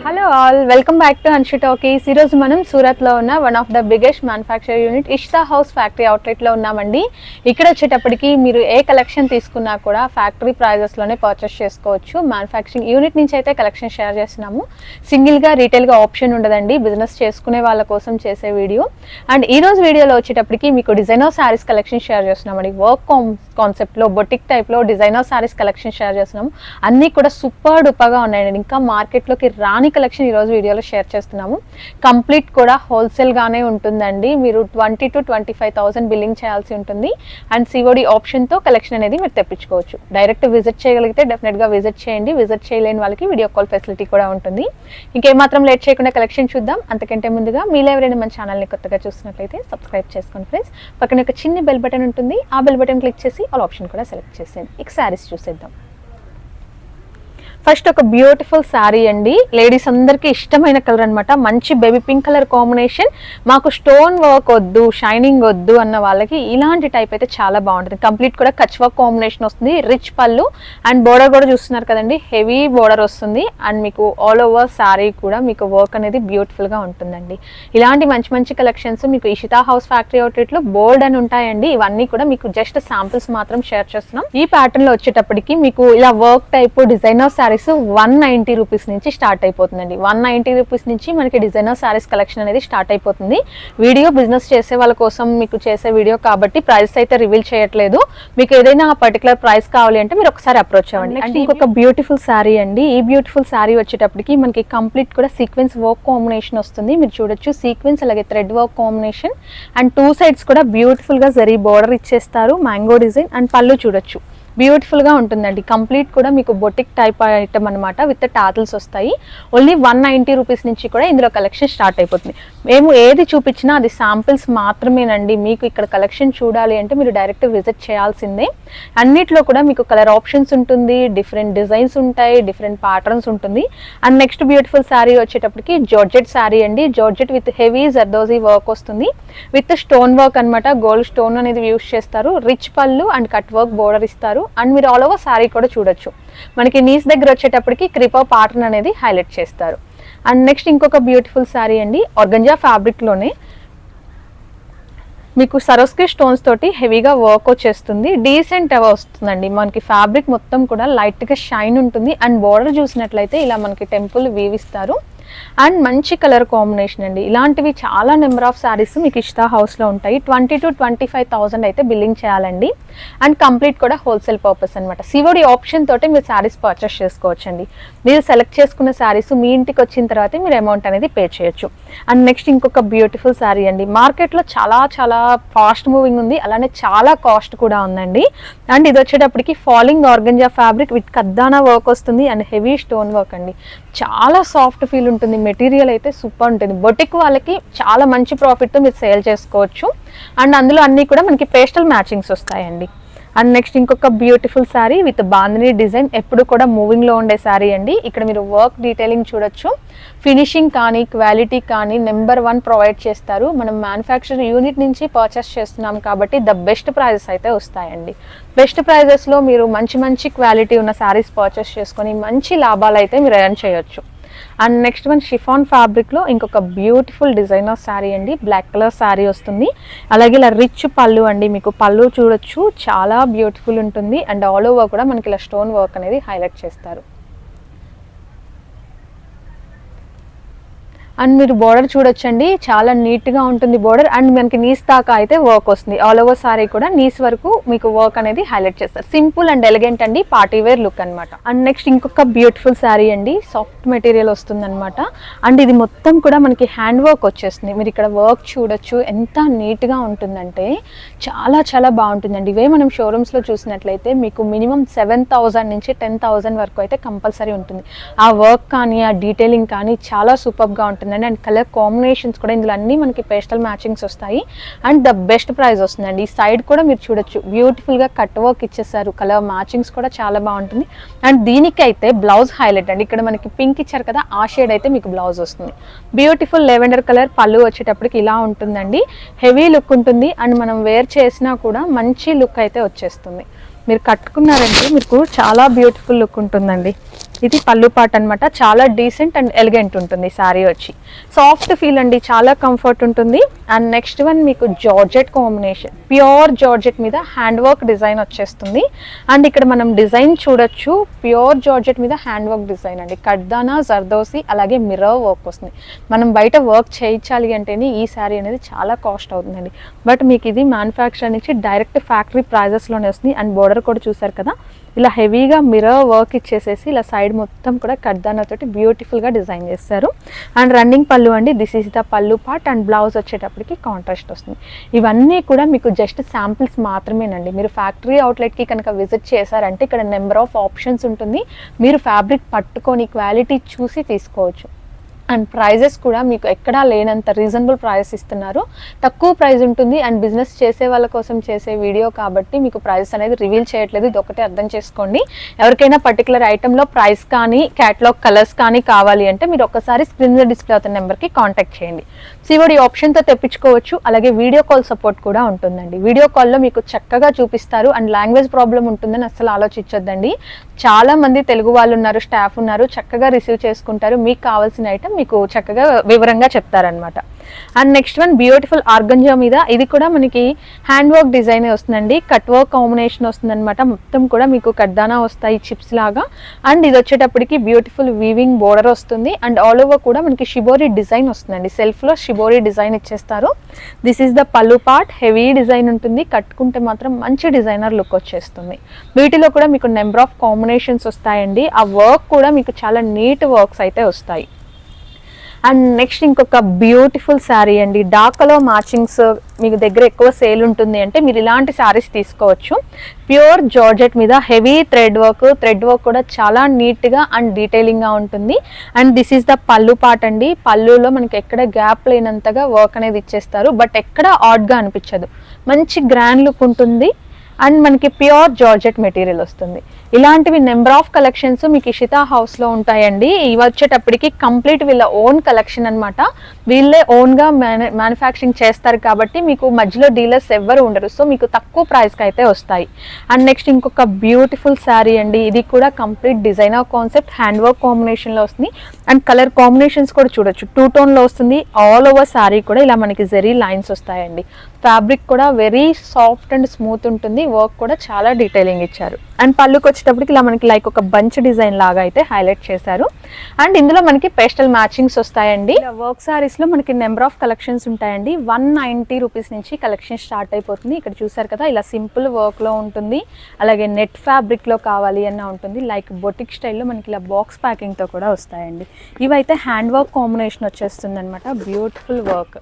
Hello all welcome back to Anshu talkies ఈరోజు మనం సూరత్లో ఉన్న one of the biggest manufacture unit Ishita house factory అవుట్లెట్లో ఉన్నామండి. ఇక్కడ వచ్చేటప్పటికి మీరు ఏ కలెక్షన్ తీసుకున్నా కూడా ఫ్యాక్టరీ ప్రైజెస్లోనే పర్చేస్ చేసుకోవచ్చు. మ్యానుఫ్యాక్చరింగ్ యూనిట్ నుంచి అయితే కలెక్షన్ షేర్ చేస్తున్నాము. సింగిల్గా రీటైల్గా ఆప్షన్ ఉండదండి. బిజినెస్ చేసుకునే వాళ్ళ కోసం చేసే వీడియో అండ్ ఈరోజు వీడియోలో వచ్చేటప్పటికి మీకు డిజైనర్ శారీస్ కలెక్షన్ షేర్ చేస్తున్నామండి. వర్క్ కాన్సెప్ట్లో బొటిక్ టైప్లో డిజైనర్ శారీస్ కలెక్షన్ షేర్ చేస్తున్నాము. అన్నీ కూడా సూపర్ డూపర్గా ఉన్నాయండి. ఇంకా మార్కెట్లోకి రాను కలెక్షన్ ఈరోజు వీడియోలో షేర్ చేస్తున్నాము. కంప్లీట్ కూడా హోల్సేల్గానే ఉంటుందండి. మీరు twenty two twenty five thousand billing చేయాల్సి ఉంటుంది. అండ్ సిఓడి ఆప్షన్తో కలెక్షన్ అనేది మీరు తెప్పించుకోవచ్చు. డైరెక్ట్ విజిట్ చేయగలిగితే డెఫినెట్గా విజిట్ చేయండి. విజిట్ చేయలేని వాళ్ళకి వీడియో కాల్ ఫెసిలిటీ కూడా ఉంటుంది. ఇంకేమాత్రం లేట్ చేయకుండా కలెక్షన్ చూద్దాం. అంతకంటే ముందుగా మీలో ఎవరైనా మన ఛానల్ని కొత్తగా చూసినట్లయితే సబ్స్క్రైబ్ చేసుకోండి ఫ్రెండ్స్. పక్కన ఒక చిన్న బెల్ బటన్ ఉంటుంది. ఆ బెల్ బటన్ క్లిక్ చేసి ఆల్ ఆప్షన్ కూడా సెలెక్ట్ చేసేయండి. ఇక శారీస్ చూసేద్దాం. ఫస్ట్ ఒక బ్యూటిఫుల్ శారీ అండి. లేడీస్ అందరికీ ఇష్టమైన కలర్ అన్నమాట. మంచి బేబీ పింక్ కలర్ కాంబినేషన్. మాకు స్టోన్ వర్క్ వద్దు షైనింగ్ వద్దు అన్న వాళ్ళకి ఇలాంటి టైప్ అయితే చాలా బాగుంటుంది. కంప్లీట్ కూడా కచ్ వర్క్ కాంబినేషన్ వస్తుంది. రిచ్ పళ్ళు అండ్ బోర్డర్ కూడా చూస్తున్నారు కదండి. హెవీ బోర్డర్ వస్తుంది. అండ్ మీకు ఆల్ ఓవర్ శారీ కూడా మీకు వర్క్ అనేది బ్యూటిఫుల్గా ఉంటుందండి. ఇలాంటి మంచి మంచి కలెక్షన్స్ మీకు ఇషితా హౌస్ ఫ్యాక్టరీ అవుట్లెట్లో బోల్డ్ అని ఉంటాయండి. ఇవన్నీ కూడా మీకు జస్ట్ శాంపిల్స్ మాత్రం షేర్ చేస్తున్నాం. ఈ ప్యాటర్న్లో వచ్చేటప్పటికి మీకు ఇలా work type designer sarees one ninety rupees నుంచి స్టార్ట్ అయిపోతుందండి. వన్ నైంటీ రూపీస్ నుంచి మనకి డిజైనర్ శారీస్ కలెక్షన్ అనేది స్టార్ట్ అయిపోతుంది. వీడియో బిజినెస్ చేసే వాళ్ళ కోసం మీకు చేసే వీడియో కాబట్టి ప్రైస్ అయితే రివీల్ చేయట్లేదు. మీకు ఏదైనా పర్టికులర్ ప్రైస్ కావాలి అంటే మీరు ఒకసారి అప్రోచ్ అవ్వండి. అండ్ ఇంకొక బ్యూటిఫుల్ శారీ అండి. ఈ బ్యూటిఫుల్ శారీ వచ్చేటప్పటికి మనకి కంప్లీట్ కూడా సీక్వెన్స్ వర్క్ కాంబినేషన్ వస్తుంది. మీరు చూడొచ్చు సీక్వెన్స్ అలాగే thread work combination and two sides కూడా బ్యూటిఫుల్గా జరీ బోర్డర్ ఇచ్చేస్తారు. మ్యాంగో డిజైన్ అండ్ పళ్ళు చూడొచ్చు. బ్యూటిఫుల్గా ఉంటుందండి. కంప్లీట్ కూడా మీకు బొటిక్ టైప్ ఐటమ్ అనమాట విత్ టాటిల్స్ వస్తాయి. ఓన్లీ వన్ నైంటీ రూపీస్ నుంచి కూడా ఇందులో కలెక్షన్ స్టార్ట్ అయిపోతుంది. మేము ఏది చూపించినా అది శాంపిల్స్ మాత్రమేనండి. మీకు ఇక్కడ కలెక్షన్ చూడాలి అంటే మీరు డైరెక్ట్ విజిట్ చేయాల్సిందే. అన్నిట్లో కూడా మీకు కలర్ ఆప్షన్స్ ఉంటుంది డిఫరెంట్ డిజైన్స్ ఉంటాయి డిఫరెంట్ ప్యాటర్న్స్ ఉంటుంది. అండ్ నెక్స్ట్ బ్యూటిఫుల్ శారీ వచ్చేటప్పటికి జార్జెట్ శారీ అండి. Georgette with heavy zardozi work వస్తుంది. విత్ స్టోన్ వర్క్ అనమాట గోల్డ్ స్టోన్ అనేది యూస్ చేస్తారు. రిచ్ పళ్ళు అండ్ కట్ వర్క్ బోర్డర్ ఇస్తారు. అండ్ మీరు ఆల్ ఓవర్ శారీ కూడా చూడొచ్చు. మనకి నీస్ దగ్గర వచ్చేటప్పటికి క్రిపో పాటర్న్ అనేది హైలైట్ చేస్తారు. అండ్ నెక్స్ట్ ఇంకొక బ్యూటిఫుల్ శారీ అండి ఆర్గంజా ఫ్యాబ్రిక్లోనే మీకు సరోస్కి స్టోన్స్ తోటి హెవీగా వర్క్ వచ్చేస్తుంది. డీసెంట్ వస్తుందండి. మనకి ఫ్యాబ్రిక్ మొత్తం కూడా లైట్గా షైన్ ఉంటుంది. అండ్ బోర్డర్ చూసినట్లయితే ఇలా మనకి టెంపుల్ వీవిస్తారు అండ్ మంచి కలర్ కాంబినేషన్ అండి. ఇలాంటివి చాలా నెంబర్ ఆఫ్ శారీస్ మీకు ఇష్టా హౌస్లో ఉంటాయి. Twenty two twenty five thousand అయితే బిల్లింగ్ చేయాలండి. అండ్ కంప్లీట్ కూడా హోల్సేల్ పర్పస్ అనమాట సివోడి ఆప్షన్ తోటి మీరు శారీస్ పర్చేస్ చేసుకోవచ్చండి. మీరు సెలెక్ట్ చేసుకున్న శారీస్ మీ ఇంటికి వచ్చిన తర్వాత మీరు అమౌంట్ అనేది పే చేయొచ్చు. అండ్ నెక్స్ట్ ఇంకొక బ్యూటిఫుల్ శారీ అండి. మార్కెట్లో చాలా చాలా ఫాస్ట్ మూవింగ్ ఉంది. అలానే చాలా కాస్ట్ కూడా ఉందండి. అండ్ ఇది వచ్చేటప్పటికి ఫాలింగ్ ఆర్గంజా ఫ్యాబ్రిక్ విత్ కద్దానా వర్క్ వస్తుంది. అండ్ హెవీ స్టోన్ వర్క్ అండి. చాలా సాఫ్ట్ ఫీల్ ఉంటుంది. ఉంటుంది మెటీరియల్ అయితే సూపర్ ఉంటుంది. బొటిక్ వాళ్ళకి చాలా మంచి ప్రాఫిట్తో మీరు సేల్ చేసుకోవచ్చు. అండ్ అందులో అన్నీ కూడా మనకి పేస్టల్ మ్యాచింగ్స్ వస్తాయండి. అండ్ నెక్స్ట్ ఇంకొక beautiful saree with bandhani design. ఎప్పుడు కూడా మూవింగ్లో ఉండే శారీ అండి. ఇక్కడ మీరు వర్క్ డీటెయిలింగ్ చూడొచ్చు. ఫినిషింగ్ కానీ క్వాలిటీ కానీ నెంబర్ వన్ ప్రొవైడ్ చేస్తారు. మనం మ్యానుఫ్యాక్చర్ యూనిట్ నుంచి పర్చేస్ చేస్తున్నాం కాబట్టి ద బెస్ట్ ప్రైజెస్ అయితే వస్తాయండి. బెస్ట్ ప్రైజెస్లో మీరు మంచి మంచి క్వాలిటీ ఉన్న శారీస్ పర్చేస్ చేసుకొని మంచి లాభాలు అయితే మీరు ఎర్న్ చేయొచ్చు. అండ్ నెక్స్ట్ వన్ షిఫాన్ ఫ్యాబ్రిక్లో ఇంకొక బ్యూటిఫుల్ డిజైనర్ శారీ అండి. బ్లాక్ కలర్ శారీ వస్తుంది. అలాగే ఇలా రిచ్ పళ్ళు అండి. మీకు పళ్ళు చూడొచ్చు. చాలా బ్యూటిఫుల్ ఉంటుంది. అండ్ ఆల్ ఓవర్ కూడా మనకి ఇలా స్టోన్ వర్క్ అనేది హైలైట్ చేస్తారు. అండ్ మీరు బోర్డర్ చూడొచ్చండి. చాలా నీట్గా ఉంటుంది బోర్డర్. అండ్ మనకి నీస్ దాకా అయితే వర్క్ వస్తుంది. ఆల్ ఓవర్ సారీ కూడా నీస్ వరకు మీకు వర్క్ అనేది హైలైట్ చేస్తారు. సింపుల్ అండ్ ఎలిగెంట్ అండి. పార్టీ వేర్ లుక్ అనమాట అండ్ నెక్స్ట్ ఇంకొక బ్యూటిఫుల్ శారీ అండి. సాఫ్ట్ మెటీరియల్ వస్తుంది అనమాట అండ్ ఇది మొత్తం కూడా మనకి హ్యాండ్ వర్క్ వచ్చేస్తుంది. మీరు ఇక్కడ వర్క్ చూడొచ్చు. ఎంత నీట్గా ఉంటుందంటే చాలా చాలా బాగుంటుందండి. ఇవే మనం షోరూమ్స్లో చూసినట్లయితే మీకు మినిమం సెవెన్ థౌజండ్ నుంచి టెన్ థౌజండ్ వరకు అయితే కంపల్సరీ ఉంటుంది. ఆ వర్క్ కానీ ఆ డీటెయిలింగ్ కానీ చాలా సూపర్గా ఉంటుంది వస్తుందండి. అండ్ కలర్ కాంబినేషన్స్ కూడా ఇందులో అన్ని మనకి పేస్టల్ మ్యాచింగ్స్ వస్తాయి. అండ్ ద బెస్ట్ ప్రైస్ వస్తుందండి. ఈ సైడ్ కూడా మీరు చూడొచ్చు. బ్యూటిఫుల్గా కట్ వర్క్ ఇచ్చేసారు. కలర్ మ్యాచింగ్స్ కూడా చాలా బాగుంటుంది. అండ్ దీనికైతే బ్లౌజ్ హైలైట్ అండి. ఇక్కడ మనకి పింక్ ఇచ్చారు కదా ఆ షేడ్ అయితే మీకు బ్లౌజ్ వస్తుంది. బ్యూటిఫుల్ లెవెండర్ కలర్ పళ్ళు వచ్చేటప్పటికి ఇలా ఉంటుందండి. హెవీ లుక్ ఉంటుంది. అండ్ మనం వేర్ చేసినా కూడా మంచి లుక్ అయితే వచ్చేస్తుంది. మీరు కట్టుకున్నారంటే మీకు చాలా బ్యూటిఫుల్ లుక్ ఉంటుందండి. ఇది పళ్ళు పాట్ చాలా డీసెంట్ అండ్ ఎలిగెంట్ ఉంటుంది శారీ వచ్చి. సాఫ్ట్ ఫీల్ అండి చాలా కంఫర్ట్ ఉంటుంది. అండ్ నెక్స్ట్ వన్ మీకు జార్జెట్ కాంబినేషన్ ప్యూర్ జార్జెట్ మీద హ్యాండ్ వర్క్ డిజైన్ వచ్చేస్తుంది. అండ్ ఇక్కడ మనం డిజైన్ చూడొచ్చు. ప్యూర్ జార్జెట్ మీద హ్యాండ్ వర్క్ డిజైన్ అండి. కడ్దానా జర్దోసి అలాగే మిర్రర్ వర్క్ వస్తుంది. మనం బయట వర్క్ చేయించాలి అంటేనే ఈ శారీ అనేది చాలా కాస్ట్ అవుతుందండి. బట్ మీకు ఇది మ్యానుఫ్యాక్చర్ నుంచి డైరెక్ట్ ఫ్యాక్టరీ ప్రైజెస్లోనే వస్తుంది. అండ్ బోర్డర్ కూడా చూసారు కదా? ఇలా హెవీగా మిర్రర్ వర్క్ ఇచ్చేసేసి ఇలా సైడ్ మొత్తం కూడా కడ్దానతోటి బ్యూటిఫుల్గా డిజైన్ చేస్తారు. అండ్ రన్నింగ్ పళ్ళు అండి this is the pallu part and blouse వచ్చేటప్పటికి కాంట్రాస్ట్ వస్తుంది. ఇవన్నీ కూడా మీకు జస్ట్ శాంపిల్స్ మాత్రమేనండి. మీరు ఫ్యాక్టరీ అవుట్లెట్కి కనుక విజిట్ చేశారంటే ఇక్కడ నెంబర్ ఆఫ్ ఆప్షన్స్ ఉంటుంది. మీరు ఫ్యాబ్రిక్ పట్టుకొని క్వాలిటీ చూసి తీసుకోవచ్చు. అండ్ ప్రైజెస్ కూడా మీకు ఎక్కడా లేనంత రీజనబుల్ ప్రైస్ ఇస్తున్నారు. తక్కువ ప్రైస్ ఉంటుంది అండ్ బిజినెస్ చేసే వాళ్ళ కోసం చేసే వీడియో కాబట్టి మీకు ప్రైస్ అనేది రివీల్ చేయట్లేదు. ఇది ఒకటే అర్థం చేసుకోండి. ఎవరికైనా పర్టికులర్ ఐటెంలో ప్రైస్ కానీ క్యాటలాగ్ కలర్స్ కానీ కావాలి అంటే మీరు ఒకసారి స్క్రీన్ మీద డిస్ప్లే అవుతున్న నెంబర్కి కాంటాక్ట్ చేయండి. సివోడి ఆప్షన్తో తెప్పించుకోవచ్చు. అలాగే వీడియో కాల్ సపోర్ట్ కూడా ఉంటుందండి. వీడియో కాల్లో మీకు చక్కగా చూపిస్తారు. అండ్ లాంగ్వేజ్ ప్రాబ్లం ఉంటుందని అసలు ఆలోచించొద్దండి. చాలామంది తెలుగు వాళ్ళు ఉన్నారు స్టాఫ్ ఉన్నారు చక్కగా రిసీవ్ చేసుకుంటారు. మీకు కావాల్సిన ఐటెం మీకు చక్కగా వివరంగా చెప్తారనమాట and next one beautiful organza మీద ఇది కూడా మనకి హ్యాండ్ వర్క్ డిజైన్ వస్తుందండి. కట్ వర్క్ కాంబినేషన్ వస్తుందన్నమాట. మొత్తం కూడా మీకు కడ్దానా వస్తాయి చిప్స్ లాగా. అండ్ ఇది వచ్చేటప్పటికి బ్యూటిఫుల్ వీవింగ్ బోర్డర్ వస్తుంది. అండ్ ఆల్ ఓవర్ కూడా మనకి షిబోరి డిజైన్ వస్తుందండి. సెల్ఫ్లో షిబోరి డిజైన్ ఇచ్చేస్తారు. This is the pallu part heavy design ఉంటుంది. కట్టుకుంటే మాత్రం మంచి డిజైనర్ లుక్ వచ్చేస్తుంది. వీటిలో కూడా మీకు నెంబర్ ఆఫ్ కాంబినేషన్స్ వస్తాయండి. ఆ వర్క్ కూడా మీకు చాలా నీట్ వర్క్స్ అయితే వస్తాయి. అండ్ నెక్స్ట్ ఇంకొక బ్యూటిఫుల్ శారీ అండి. డాకలో మ్యాచింగ్స్ మీకు దగ్గర ఎక్కువ సేల్ ఉంటుంది అంటే మీరు ఇలాంటి శారీస్ తీసుకోవచ్చు. ప్యూర్ జార్జెట్ మీద heavy thread work. Thread work కూడా చాలా నీట్గా అండ్ డీటెయిలింగ్గా ఉంటుంది. And this is the pallu part అండి. పళ్ళులో మనకి ఎక్కడ గ్యాప్ లేనంతగా వర్క్ అనేది ఇచ్చేస్తారు. బట్ ఎక్కడ ఆడ్గా అనిపించదు. మంచి గ్రాండ్ లుక్ ఉంటుంది. అండ్ మనకి ప్యూర్ జార్జెట్ మెటీరియల్ వస్తుంది. ఇలాంటివి నెంబర్ ఆఫ్ కలెక్షన్స్ మీకు ఇషితా హౌస్లో ఉంటాయండి. ఇవి వచ్చేటప్పటికి కంప్లీట్ వీళ్ళ ఓన్ కలెక్షన్ అనమాట వీళ్ళే ఓన్గా మ్యాను మ్యానుఫ్యాక్చరింగ్ చేస్తారు కాబట్టి మీకు మధ్యలో డీలర్స్ ఎవ్వరు ఉండరు. సో మీకు తక్కువ ప్రైస్కి అయితే వస్తాయి. అండ్ నెక్స్ట్ ఇంకొక బ్యూటిఫుల్ శారీ అండి. ఇది కూడా complete designer concept hand work కాంబినేషన్లో వస్తుంది. అండ్ కలర్ కాంబినేషన్స్ కూడా చూడొచ్చు. టూ టోన్లో వస్తుంది. ఆల్ ఓవర్ శారీ కూడా ఇలా మనకి జెరీ లైన్స్ వస్తాయండి. ఫ్యాబ్రిక్ కూడా వెరీ సాఫ్ట్ అండ్ స్మూత్ ఉంటుంది. వర్క్ కూడా చాలా డీటెయిలింగ్ ఇచ్చారు. అండ్ పళ్ళుకి వచ్చేటప్పటికి ఇలా మనకి లైక్ ఒక బంచ్ డిజైన్ లాగా అయితే హైలైట్ చేశారు. అండ్ ఇందులో మనకి పేస్టల్ మ్యాచింగ్స్ వస్తాయండి. వర్క్ సారీస్లో మనకి నెంబర్ ఆఫ్ కలెక్షన్స్ ఉంటాయండి. వన్ నైంటీ రూపీస్ నుంచి కలెక్షన్ స్టార్ట్ అయిపోతుంది. ఇక్కడ చూసారు కదా ఇలా సింపుల్ వర్క్లో ఉంటుంది. అలాగే నెట్ ఫ్యాబ్రిక్లో కావాలి అన్న ఉంటుంది. లైక్ బొటిక్ స్టైల్లో మనకి ఇలా బాక్స్ ప్యాకింగ్తో కూడా వస్తాయండి. ఇవైతే హ్యాండ్ వర్క్ కాంబినేషన్ వచ్చేస్తుంది అనమాట బ్యూటిఫుల్ వర్క్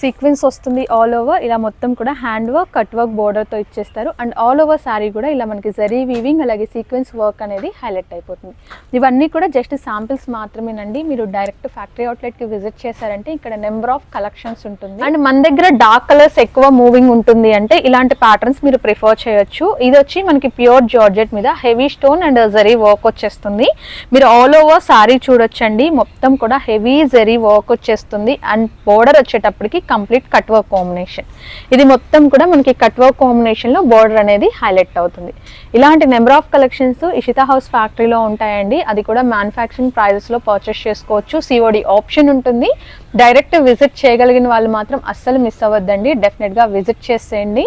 సీక్వెన్స్ వస్తుంది ఆల్ ఓవర్ ఇలా మొత్తం కూడా హ్యాండ్ వర్క్ కట్ వర్క్ బోర్డర్తో ఇచ్చేస్తారు. అండ్ ఆల్ ఓవర్ శారీ కూడా ఇలా మనకి జరీ వీవింగ్ అలాగే సీక్వెన్స్ వర్క్ అనేది హైలైట్ అయిపోతుంది. ఇవన్నీ కూడా జస్ట్ శాంపిల్స్ మాత్రమేనండి. మీరు డైరెక్ట్ ఫ్యాక్టరీ అవుట్లెట్కి విజిట్ చేశారంటే ఇక్కడ నెంబర్ ఆఫ్ కలెక్షన్స్ ఉంటుంది. అండ్ మన దగ్గర డార్క్ కలర్స్ ఎక్కువ మూవింగ్ ఉంటుంది అంటే ఇలాంటి ప్యాటర్న్స్ మీరు ప్రిఫర్ చేయొచ్చు. ఇది వచ్చి మనకి ప్యూర్ జార్జెట్ మీద heavy stone and zari work వచ్చేస్తుంది. మీరు ఆల్ ఓవర్ శారీ చూడొచ్చండి. మొత్తం కూడా హెవీ జరీ వర్క్ వచ్చేస్తుంది. అండ్ బోర్డర్ వచ్చేటప్పటికి కంప్లీట్ కట్ వర్క్ కాంబినేషన్. ఇది మొత్తం కూడా మనకి కట్ వర్క్ కాంబినేషన్లో బోర్డర్ అనేది హైలైట్ అవుతుంది. ఇలాంటి number of collections Ishita house ఫ్యాక్టరీలో ఉంటాయండి. అది కూడా మ్యానుఫ్యాక్చరింగ్ ప్రైజెస్లో పర్చేస్ చేసుకోవచ్చు. సిఓడి ఆప్షన్ ఉంటుంది. డైరెక్ట్ విజిట్ చేయగలిగిన వాళ్ళు మాత్రం అస్సలు మిస్ అవ్వద్దండి. డెఫినెట్గా విజిట్ చేసేయండి.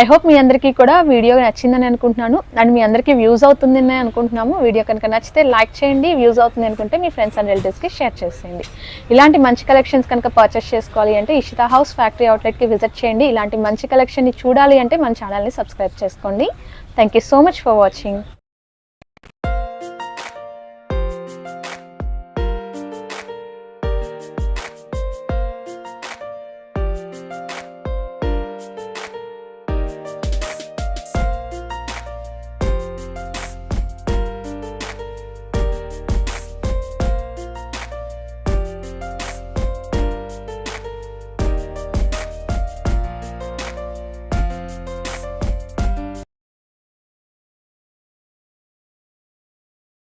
ఐ హోప్ మీ అందరికీ కూడా వీడియో నచ్చిందని అనుకుంటున్నాను. అండ్ మీ అందరికీ వ్యూస్ అవుతుందని అనుకుంటున్నాము. వీడియో కనుక నచ్చితే లైక్ చేయండి. వ్యూస్ అవుతుంది అనుకుంటే మీ ఫ్రెండ్స్ అండ్ రిలేటివ్స్కి షేర్ చేసేయండి. ఇలాంటి మంచి కలెక్షన్స్ కనుక పర్చేస్ చేసుకోవాలి అంటే ఇషితా హౌస్ ఫ్యాక్టరీ అవుట్లెట్కి విజిట్ చేయండి. ఇలాంటి మంచి కలెక్షన్ని చూడాలి అంటే మన ఛానల్ని సబ్స్క్రైబ్ చేసుకోండి. Thank you so much for watching